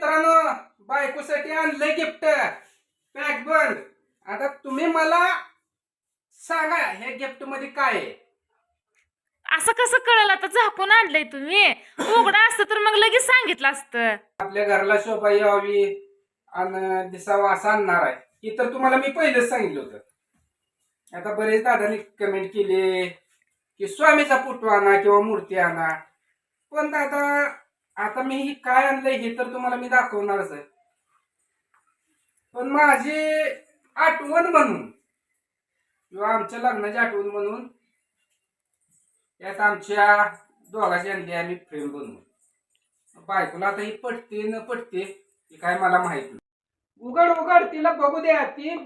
मित्रांनो बायकोसाठी आणलंय gift. Pack बंद. आता तुम्ही मला सांगा ह्या गिफ्टमध्ये काय आहे? असं कसं कळलं? आता झाकून आणलंय तुम्ही. उघडं असतं तर मग लगेच सांगितलं असतं. आपल्या घराला शोभा यावी आणि दिसावा असं आणणार आहे. हे तर तुम्हाला मी पहिलेच सांगितलं होतं. आता बरेच दादांनी कमेंट केले की स्वामीचा फोटो आणा किंवा मूर्ती आणा. पण दादा आता मी ही काय आणलंय हे तर तुम्हाला मी दाखवणारच आहे. पण माझी आठवण म्हणून किंवा आमच्या लग्नाची आठवण म्हणून यात आमच्या दोघाची आणली आम्ही फ्रेम बनवून. बायकोला आता ही पटते न पटते हे काय मला माहीत नाही. उघड उघड तिला बघू द्या ती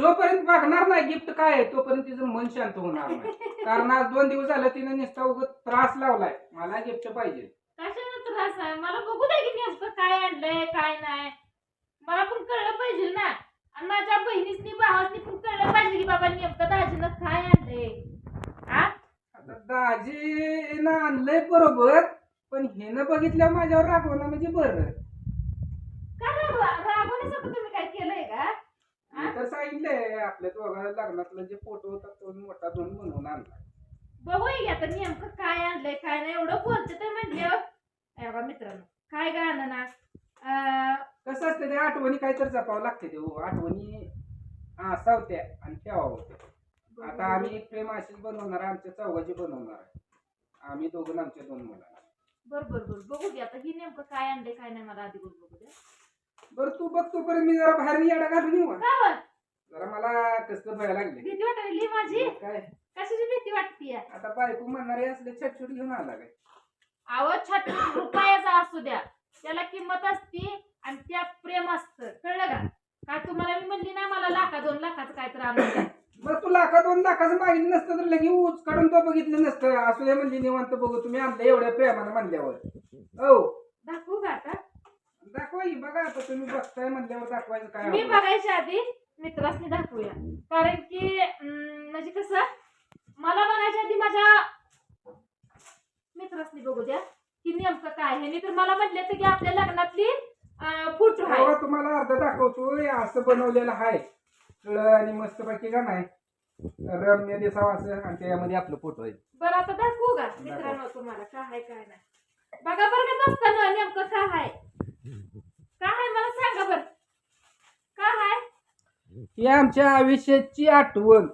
जोपर्यंत मागणार नाही गिफ्ट काय आहे तोपर्यंत तिचं मन शांत होणार नाही. कारण आज दोन दिवस झालं तिने नुसता उगत त्रास लावलाय. मला गिफ्ट पाहिजे. आहे. मला बघू द्या की नेमकं काय आणलंय काय नाही. मला पण कळलं पाहिजे ना. आणि माझ्या बहिणीसनी भावासनी पण कळलं पाहिजे की बाबा नेमकं दाजीनं काय आणलंय. आ आता दाजीनं आणलंय बरोबर पण हेनं बघितलं माझ्यावर रागवणं म्हणजे बरं. का राग- रागवण्यासारखं तुम्ही काय केलंय का? मी तर सांगितलंय आपल्या दोघांना लग्नातलं जे फोटो होता तो मोठा दोन बनवून आणला बघूया की आता नेमकं काय आणलंय काय नाही. एवढं बोलते तर म्हणल्यावर हे बघा मित्रांनो काय गाणं ना? अं, कसं असतं ते आठवणी काहीतरी जपावं लागते ते. हो आठवणी असावत्या आणि ठेवावं होत्या आता आम्ही प्रेम अशीच बनवणार आमच्या चौघाची बनवणार. आहे आम्ही दोघं आणि आमच्या दोन मुलांना बर बर बर. बघू दे आता ही नेमकं काय आणलंय काय नाही मला आधी बघू बघू द्या बरं तू बघ तोपर्यंत मी जरा बाहेर येडा घालून येऊ का? का बरं? जरा मला कसं भय लागले भीती वाटायली माझी? काय? कशाची भीती वाटतीय? आता बायको म्हणणारे असले छटछट घेऊन आला काय? अहो छट रुपयाचा असू द्या. त्याला किंमत असती आणि त्यात प्रेम असतं. कळलं का? काय तुम्हाला मी म्हणली ना मला लाखा दोन लाखाचं काय तर आणून द्या. बरं तू लाखा दोन लाखाचं मागितलं नसतं तर लगे ऊस काढून तो बघितलं नसतं. असू दे म्हणली निवांत बघू. तुम्ही आणलं एवढ्या प्रेमानं म्हणल्यावर. हो दाखवू का आता? दाखवा ही बघा आता तुम्ही बघताय म्हणल्यावर दाखवायचं काय मी. बघायच्या आधी मित्रासनी दाखवूया. कारण की अं, म्हणजे कसं मला बघायच्या आधी माझ्या मित्रासनी बघू द्या. की नेमकं काय आहे? तर मला म्हटलं तर की आपल्या लग्नातली फोटो आहे. तेव्हा तुम्हाला अर्ध दाखवतो असं बनवलेलं आहे. आणि मस्त पैकी का नाही? रम्य दिसावं असं आणि त्यामध्ये आपलं फोटो आहे बरं आता दाखवू का मित्रांनो तुम्हाला काय आहे काय नाही. बघा बरं का बसताना नेमकं काय आहे. काय आहे मला सांगा बरं. काय आहे? ही आमच्या आयुष्याची आठवण.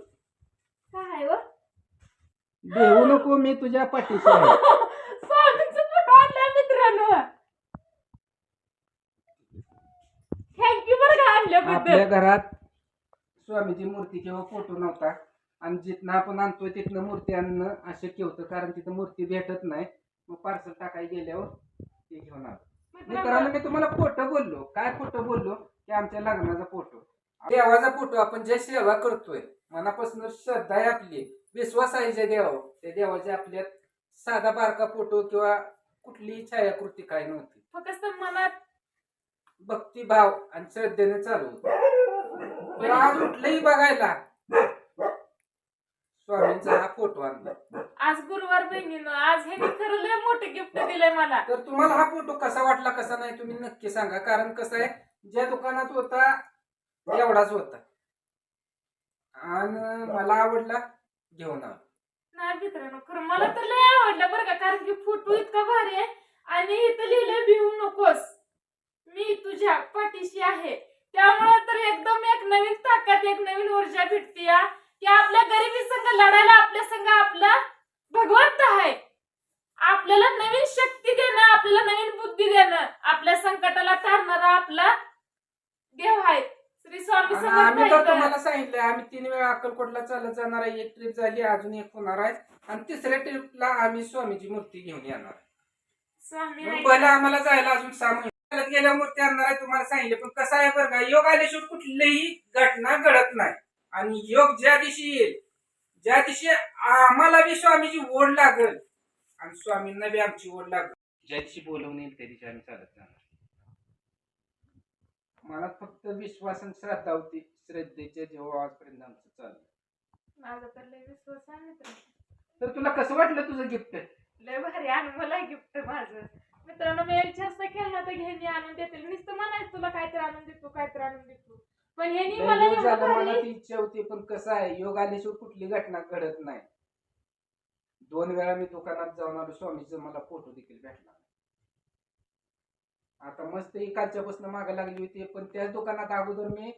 देऊ नको मी तुझ्या पाठीशी आहे. स्वामींचं फोटो आणलाय मित्रांनो. थँक्यू बरं का आणल्याबद्दल. आपल्या घरात स्वामीची मूर्ती किंवा फोटो नव्हता. आणि जिथनं आपण आणतोय तिथनं मूर्ती आणणं अशक्य होतं कारण तिथं मूर्ती भेटत नाही. मग पार्सल टाकाय गेल्यावर ते घेऊन आलो. मित्रांनो मी तुम्हाला फोटो बोललो. काय फोटो बोललो? की आमच्या लग्नाचा फोटो देवाचा फोटो आपण जे सेवा करतोय मनापासून श्रद्धा आहे आपली विश्वास आहे जे देवावर त्या देवाच्या आपल्यात साधा बारका फोटो किंवा कुठलीही छायाकृती काय नव्हती. फक्त मनात भक्तिभाव आणि श्रद्धेने चालू होतं. आज कुठलंही बघायला स्वामींचा हा फोटो आणला. आज गुरुवार बहिणीनं आज हे खरं लय मोठं गिफ्ट दिलंय मला. तर तुम्हाला हा फोटो कसा वाटला कसा नाही तुम्ही नक्की सांगा. कारण कसं आहे ज्या दुकानात होता एवढाच होता. आणि मला आवडला घेऊन आलो. नाही मित्रांनो खरं मला तर लय आवडला बरं का कारण की फोटो इतका भारी आहे आणि इथं लिहिलंय भिवू नकोस. मी तुझ्या पाठीशी आहे. त्यामुळे तर एकदम एक नवीन ताकद एक नवीन ऊर्जा भेटते या. की आपल्या गरिबी संघ लढायला आपल्या संघ आपला भगवंत आहे. आपल्याला नवीन शक्ती देणं आपल्याला नवीन बुद्धी देणं आपल्या संकटाला तारणारा आपला श्री स्वामी आणि समर्थ आम्ही तर. तुम्हाला सांगितलं आम्ही तीन वेळा अक्कलकोटला चालत जाणार आहे एक ट्रिप झाली अजून एक होणार आहे आणि तिसऱ्या ट्रिपला आम्ही स्वामीची मूर्ती घेऊन येणार आहे. स्वामी मग. पहिला आम्हाला जायला अजून सहा महिने चालत गेल्या मूर्ती आणणार आहे तुम्हाला सांगितलं पण कसं आहे बरं का योग आल्याशिवाय कुठलीही घटना घडत नाही आणि योग ज्या दिवशी येईल ज्या दिवशी आम्हाला बी स्वामीची ओढ लागल आणि स्वामींना बी आमची ओढ लागल ज्या दिवशी बोलवून येईल त्या दिवशी आम्ही चालत जाणार मला फक्त विश्वास आणि श्रद्धा होती. श्रद्धेच्या जेव्हा आजपर्यंत आमचं चाललं माझा तर लय विश्वास आहे मित्रांनो. तर तुला कसं वाटलं तुझं गिफ्ट लय भारी आणि मला गिफ्ट माझं. मित्रांनो मी एक जास्त केला तर घेणे आणून देतील नुसतं म्हणायचं तुला काय तर आणून देतो काय तर आणून देतो पण ह्यानी लय मला दिवस एवढं झालं मला भारी ती इच्छा होती पण कसं आहे योग आल्याशिवाय कुठली घटना घडत नाही. दोन वेळा मी दुकानात जाऊन आलो स्वामीचा मला फोटो देखील भेटला. आता मस्त कालच्यापासून मागं लागली होती पण त्याच दुकानात अगोदर मी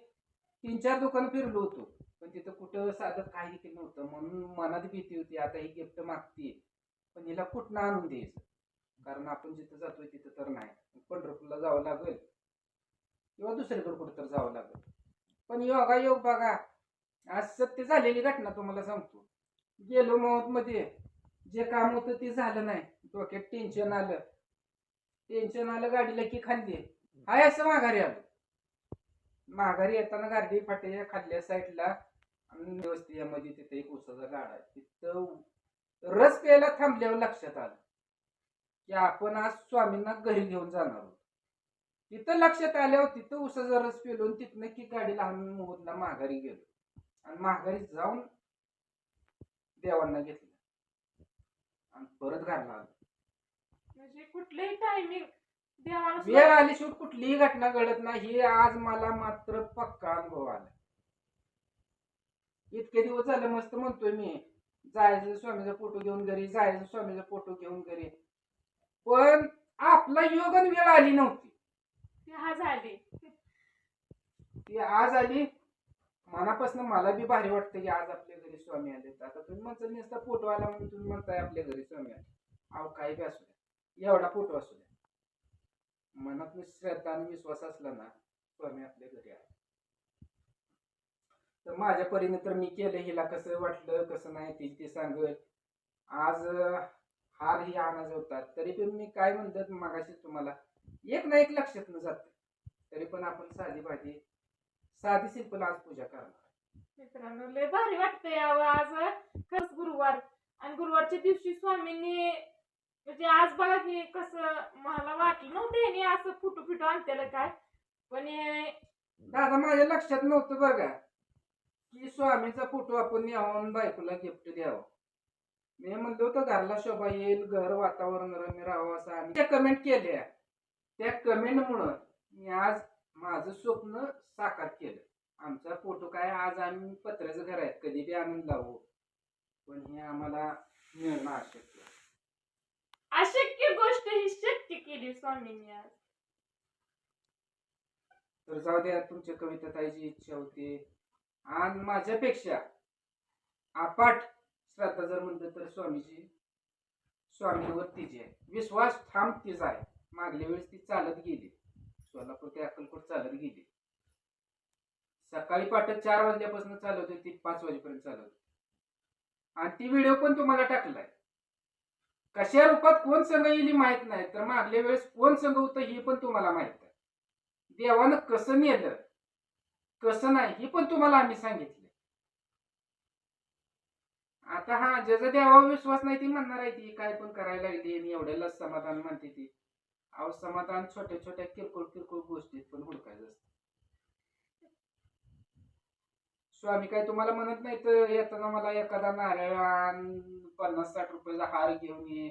तीन चार दुकान फिरलो होतो. पण तिथं कुठं साधं काही ते नव्हतं. म्हणून मनात भीती होती आता ही गिफ्ट मागतीये. पण हिला कुठनं आणून द्यायचं? कारण आपण जिथं जातोय तिथं तर नाही. पंढरपूरला जावं लागेल. किंवा दुसरीकडे कुठं तर जावं लागेल. पण योगा योग बघा. आज सत्य झालेली घटना तुम्हाला सांगतो. गेलो मौत मध्ये जे काम होतं ते झालं नाही. डोक्यात टेन्शन आलं. टेन्शन आलं गाडीला की खाल्ली. हाय असं माघारी आलो. माघारी येताना गाडी फाट्याच्या खाल्ल्या साईडला आणि तिथे एक उसाचा गाडा आहे. तिथं रस प्यायला थांबल्यावर लक्षात आलं की आपण आज स्वामींना घरी घेऊन जाणार आहोत. तिथं लक्षात आल्यावर तिथं उसाचा रस पेलो तिथनं की गाडीला लहान मोहनला माघारी गेलो. आणि माघारी जाऊन देवांना घेतलं. आणि परत घरला आलो. म्हणजे कुठलंही टायमिंग देवाला वेळ आल्याशिवाय कुठलीही घटना घडत नाही. हे आज मला मात्र पक्का अनुभव आला. इतके दिवस झाले मस्त म्हणतोय मी. जायचं स्वामीचा फोटो घेऊन घरी जायचं स्वामीचा फोटो घेऊन घरी. पण आपला योग आणि वेळ आली नव्हती. ती हा झाली ती आज आली. मनापासून मला बी भारी वाटतं की आज आपल्या घरी स्वामी आले आता तुम्ही म्हणता नुसता फोटो आला म्हणून तुम्ही म्हणताय आपल्या घरी स्वामी आले. अहो काही बी असू द्या. एवढा फोटो असू द्या मनात श्रद्धा आणि विश्वास असला ना स्वामी आपल्या घरी आहे तर माझ्या परीने तर मी केलं हिला कसं वाटलं कसं नाही ती ते सांगत आज हार ही अनाज होतात तरी पण मी काय म्हणतात मागाशी तुम्हाला एक ना एक लक्षात न जात. तरी पण आपण साधी भाजी साधी सिंपल आज पूजा करणार. मित्रांनो लय भारी वाटतंय आज खरंच गुरुवार. आणि गुरुवारच्या दिवशी स्वामींनी म्हणजे आज बघा की कसं मला वाटलं नव्हतं याने असं फुटू फिटू आणतेलं काय. पण हे दादा माझ्या लक्षात नव्हतं बरं का की स्वामीचा फोटो आपण न्यावून बायकोला गिफ्ट द्यावं. मी म्हणलो होतं घरला शोभा येईल घर वातावरण रम्य राहावं असं. आम्ही त्या कमेंट केल्या. त्या कमेंटमुळं मी आज माझं स्वप्न साकार केलं. आमचा फोटो काय आज आम्ही पत्र्याचं घर आहे कधी बी आणून लावू. पण हे आम्हाला मिळणं अशक्य आहे. अशक्य गोष्ट ही शक्य केली स्वामींनी आज. तर जाऊ द्या तुमच्या कविता ताईची इच्छा होती. आणि माझ्यापेक्षा आपाट श्रद्धा जर म्हणलं तर स्वामीची स्वामींवर तिची आहे विश्वास ठाम तिचा आहे. मागल्या वेळेस ती चालत गेली. सोलापूर ते अक्कलकोट चालत गेली. सकाळी पाठ चार वाजल्यापासून चालवते ती पाच वाजेपर्यंत चालवते आणि ती व्हिडिओ पण तुम्हाला टाकलाय. कशा रूपात कोण संघ येईल माहीत नाही तर मागल्या वेळेस कोण संघ होतं हे पण तुम्हाला माहीत आहे. देवानं कसं नेलं कसं नाही हे पण तुम्हाला आम्ही सांगितलं. आता हा ज्याचा देवावर विश्वास नाही ती म्हणणार आहे ती काय पण करायला लागली आणि एवढ्याला समाधान म्हणते ती. अहो समाधान छोट्या छोट्या किरकोळ किरकोळ गोष्टीत पण हुडकायचं असतं. स्वामी काय तुम्हाला म्हणत नाही तर येताना मला एखादा नारळ आण पन्नास साठ रुपयाचा हार घेऊन ये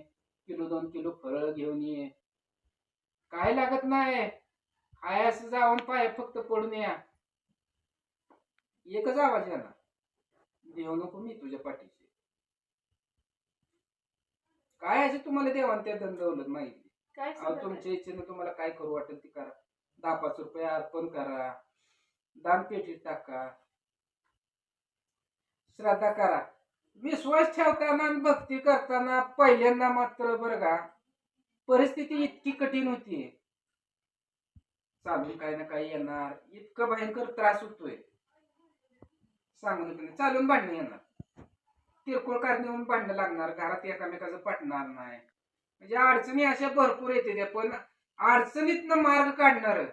किलो दोन किलो फळं घेऊन ये. काय लागत नाही. हाय असं जाऊन पाय फक्त पडून या. एकच आवाज ना देऊ नको मी तुझ्या पाठीशी. काय असे तुम्हाला देवान त्या दंडवलं माहिती? काय अहो तुमच्या इच्छेने तुम्हाला काय करू वाटेल ते करा. दहा पाच रुपये अर्पण करा. दान पेटीत टाका. श्रद्धा करा. विश्वास ठेवताना आणि भक्ती करताना पहिल्यांदा मात्र बरं का परिस्थिती इतकी कठीण होती चालून काही ना काही येणार. इतकं भयंकर त्रास होतोय. सांगून पण चालून भांडणं येणार. किरकोळ कारणे भांडणं लागणार. घरात एकामेकाचं पटणार नाही. म्हणजे अडचणी अशा भरपूर येते त्या पण अडचणीतनं मार्ग काढणार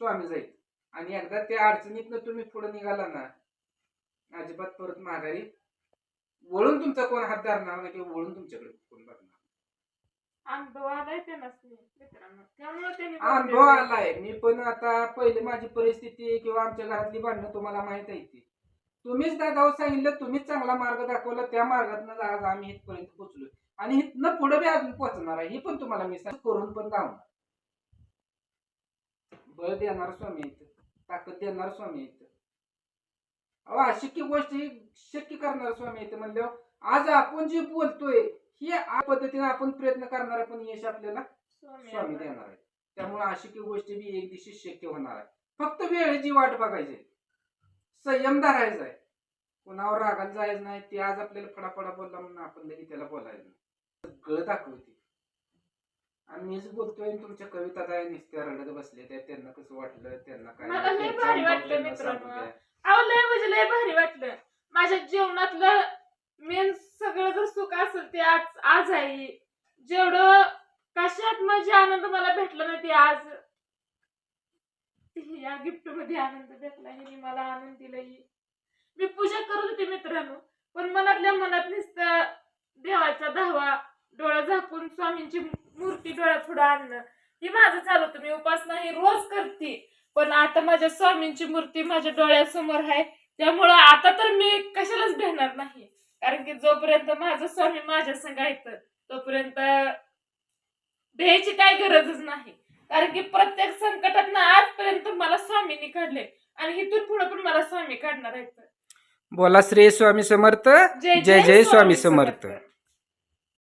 स्वामी जाईल. आणि एकदा त्या अडचणीतनं तुम्ही पुढे निघाला ना अजिबात परत माघारी. वळून तुमचा कोण हात धरणार नाही किंवा वळून तुमच्याकडे कोण बघणार? अनुभव आलाय त्यांनाच मित्रांनो? त्यामुळे त्यांनी अनुभव आलाय. मी पण आता पहिले माझी परिस्थिती किंवा आमच्या घरातली भांडणं तुम्हाला माहीत आहे ती. तुम्हीच दादावर सांगितलं तुम्हीच चांगला मार्ग दाखवला त्या मार्गातून आज आम्ही इथपर्यंत पोहोचलोय. आणि इथनं पुढे बी अजून पोहोचणार आहे हे पण तुम्हाला मी सांग करून पण दावणार बळ देणार स्वामी इथं ताकद देणार स्वामी इथं. अहो अशक्य गोष्टी शक्य करणार स्वामी इथं म्हणल्यावर. आज आपण जे बोलतोय ही पद्धतीने आपण प्रयत्न करणार पण यश आपल्याला स्वामी. देणार आहे. त्यामुळे अशक्य गोष्टी बी एक दिवशी शक्य होणार आहे. फक्त वेळेची वाट बघायची. संयम धरायचा आहे. कुणावर रागाला जायचं नाही ते आज आपल्याला फडाफडा बोलला म्हणून आपण लगेच त्याला बोलायचं नाही. सगळं दाखवते. आणि मीच बोलतोय तुमच्या कविता काय नुसत्या रडत बसले त्या त्यांना कसं वाटलं त्यांना काय अहो लय म्हणजे लय भारी वाटलं. माझ्या जीवनातलं मेन सगळं जर सुख असेल ते आज आज आहे. जेवढं कशात म्हणजे आनंद मला भेटला नाही ते आज. या गिफ्टमध्ये आनंद भेटला हे मला आनंद दिला मी पूजा करत होते मित्रांनो पण मनातल्या मनात नुसतं देवाचा धावा डोळा झाकून स्वामींची मूर्ती डोळ्यापुढं आणणं हे माझं चालू होतं. मी उपासना हे रोज करते. पण आता माझ्या स्वामींची मूर्ती माझ्या डोळ्यासमोर आहे. त्यामुळं आता तर मी कशालाच भेटणार नाही. कारण की जोपर्यंत माझं स्वामी माझ्या संग आहेत तोपर्यंत भ्यायची काय गरजच नाही. कारण की प्रत्येक संकटात आजपर्यंत मला स्वामींनी काढले आणि इथून पुढे पण मला स्वामी काढणार आहेत. बोला श्री स्वामी समर्थ. जय जय स्वामी समर्थ.